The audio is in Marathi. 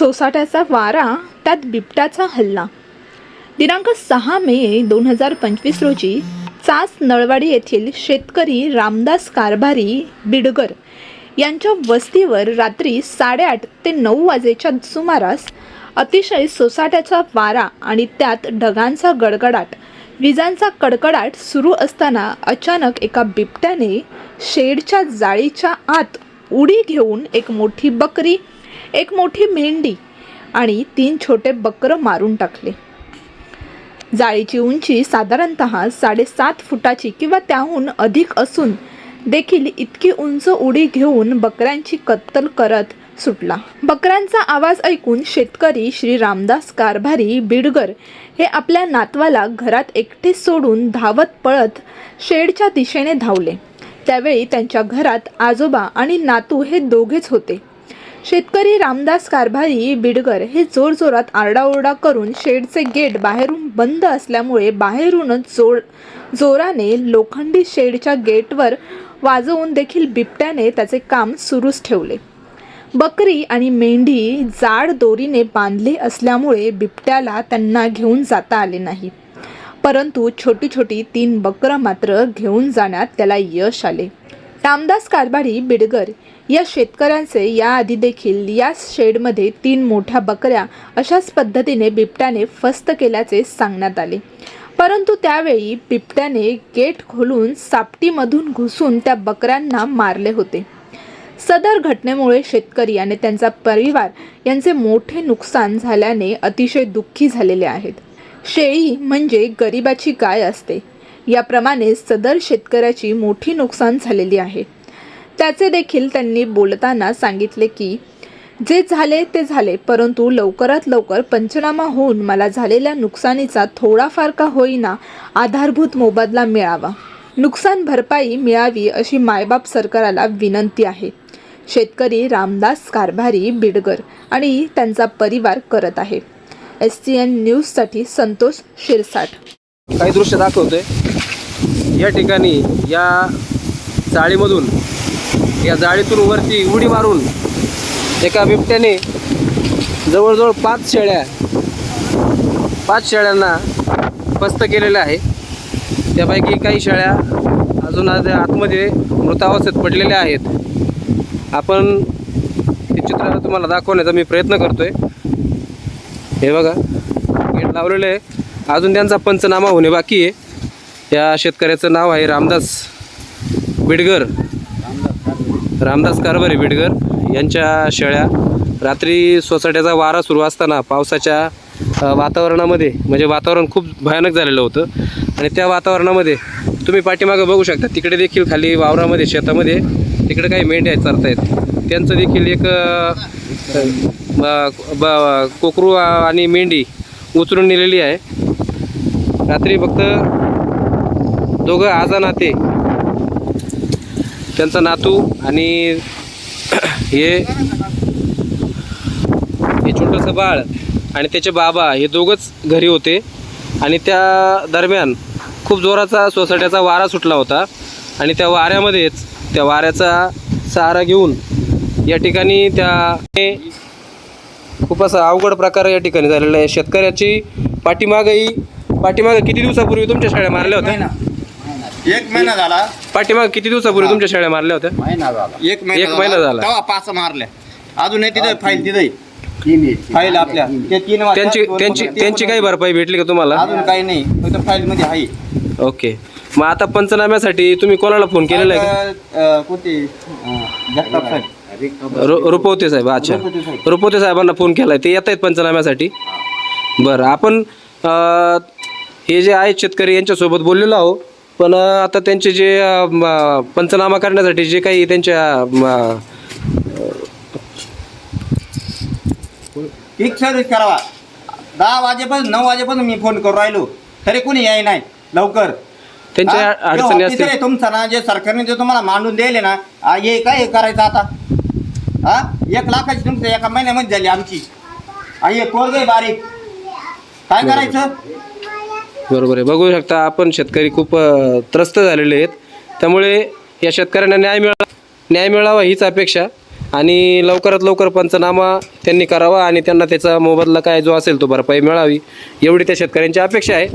सोसाट्याचा वारा त्यात बिबट्याचा हल्ला. दिनांक सहा मे दोन हजार पंचवीस रोजी चास नळवाडी येथील शेतकरी रामदास कारभारी बिडगर यांच्या वस्तीवर रात्री साडेआठ ते नऊ वाजेच्या सुमारास अतिशय सोसाट्याचा वारा आणि त्यात ढगांचा गडगडाट विजांचा कडकडाट सुरू असताना अचानक एका बिबट्याने शेडच्या जाळीच्या आत उडी घेऊन एक मोठी बकरी एक मोठी मेंढी आणि तीन छोटे बकरं मारून टाकले. जाळीची उंची साधारणत साडेसात फुटाची किंवा त्याहून अधिक असून देखील इतकी उंच उडी घेऊन बकऱ्यांची कत्तल करत सुटला. बकऱ्यांचा आवाज ऐकून शेतकरी श्री रामदास कारभारी बिडगर हे आपल्या नातवाला घरात एकटे सोडून धावत पळत शेडच्या दिशेने धावले. त्यावेळी त्यांच्या घरात आजोबा आणि नातू हे दोघेच होते. शेतकरी रामदास कारभारी बिडगर हे जोरजोरात आरडाओरडा करून शेडचे गेट बाहेरून बंद असल्यामुळे बाहेरूनच जोर जोराने लोखंडी शेडच्या गेटवर वाजवून देखील बिबट्याने त्याचे काम सुरूच ठेवले. बकरी आणि मेंढी जाड दोरीने बांधले असल्यामुळे बिबट्याला त्यांना घेऊन जाता आले नाही. परंतु छोटी छोटी तीन बकरं मात्र घेऊन जाण्यात त्याला यश आले. रामदास कारभारी बिडगर या शेतकऱ्यांचे याआधी देखील याच शेडमध्ये तीन मोठ्या बकऱ्या अशाच पद्धतीने बिबट्याने फस्त केल्याचे सांगण्यात आले. परंतु त्यावेळी बिबट्याने गेट खोलून सापटीमधून घुसून त्या बकऱ्यांना मारले होते. सदर घटनेमुळे शेतकरी आणि त्यांचा परिवार यांचे मोठे नुकसान झाल्याने अतिशय दुःखी झालेले आहेत. शेळी म्हणजे गरिबाची गाय असते. याप्रमाणे सदर शेतकऱ्याची मोठी नुकसान झालेली आहे. त्याचे देखील त्यांनी बोलताना सांगितले की जे झाले ते झाले परंतु लवकरात लवकर पंचनामा होऊन मला झालेल्या नुकसानीचा थोडाफार का होईना आधारभूत मोबदला मिळावा. नुकसान भरपाई मिळावी अशी मायबाप सरकाराला विनंती आहे. शेतकरी रामदास कारभारी बिडगर आणि त्यांचा परिवार करत आहे. एस टी एन न्यूजसाठी संतोष शिरसाट. काही दृश्य दाखवतोय. या ठिकाणी या जाळीमधून या जाळीतून वरती उडी मारून एका बिबट्याने जवळजवळ पाच शेळ्या पाच शेळ्यांना पस्त केलेलं आहे त्यापैकी काही शेळ्या अजून आज आतमध्ये मृतावस्थेत पडलेल्या आहेत. आपण हे चित्र तुम्हाला दाखवण्याचा मी प्रयत्न करतो आहे हे बघा गेट लावलेलं आहे. अजून त्यांचा पंचनामा होणे बाकी आहे. या शेतकऱ्याचं नाव आहे रामदास बिडगर. रामदास कारभारी बिडगर यांच्या शेळ्या रात्री सोसाट्याचा वारा सुरू असताना पावसाच्या वातावरणामध्ये म्हणजे वातावरण खूप भयानक झालेलं होतं. आणि त्या वातावरणामध्ये तुम्ही पाठीमागं बघू शकता तिकडे देखील खाली वावरामध्ये शेतामध्ये तिकडे काही मेंढ्या आहेत चारतायत. त्यांचं देखील एक ब- कोकरू आणि मेंढी उचलून नेलेली आहे. रात्री फक्त दोघं आजा नाते. त्यांचा नातू आणि हे हे छोटंसं बाळ आणि त्याचे बाबा हे दोघंच घरी होते. आणि त्या दरम्यान खूप जोराचा सोसाट्याचा वारा सुटला होता. आणि त्या वाऱ्यामध्येच त्या वाऱ्याचा सहारा घेऊन या ठिकाणी त्या हे खूप असा अवघड प्रकार या ठिकाणी झालेला आहे. शेतकऱ्याची पाठीमागही पाठीमागं किती दिवसापूर्वी तुमच्या शाळा मारल्या होत्या? एक महिना झाला. पाठीमागं किती दिवसापूर्वी तुमच्या शाळा मारल्या होत्या? महिना झाला. एक महिना एक महिना झाला. तेव्हा पाच मारल्या. अजून तिथे फाईल तिथे फाईल आपल्या. ते तीन वाजता त्यांची दोन त्यांची वाजता, त्यांची काही भरपाई भेटली का तुम्हाला? अजून काही नाही. फक्त फाईल मध्ये आहे. ओके. मग आता पंचनाम्यासाठी तुम्ही कोणाला फोन केलेला आहे आता, अं, कोणते? अं, जगताप साहेब. का रु- रुपवते साहेब अच्छा. रुपवते साहेब. रुपवते साहेबांना फोन केलाय. ते येत आहेत पंचनाम्यासाठी. बरं आपण अं, हे जे आहेत शेतकरी यांच्यासोबत बोललेलो आहो पण आता त्यांचे जे म, पंचनामा करण्यासाठी जे काही त्यांच्या म, एक सर्विस करावा. दहा वाजेपासून नऊ वाजेपासून मी फोन करू राहिलो. तरी कोणी याय नाही. लवकर. त्यांच्या हा? अडचणी officer असतील. आहे तुमचा ना जे सरकारने जे तुम्हाला मांडून द्यायले ना आ, हे काय हे करायचं आता? हा? एक लाखाची तुमचं एका महिन्यामध्ये झाली आमची. आ, हे पोरग बारीक. काय करायचं? बरोबर आहे. बघू शकता आपण शेतकरी खूप अ, त्रस्त झालेले आहेत. त्यामुळे या शेतकऱ्यांना न्याय मिळा न्याय मिळावा हीच अपेक्षा. आणि लवकरात लवकर पंचनामा त्यांनी करावा आणि त्यांना त्याचा मोबदला काय जो असेल तो भरपाई मिळावी एवढी त्या शेतकऱ्यांची अपेक्षा आहे.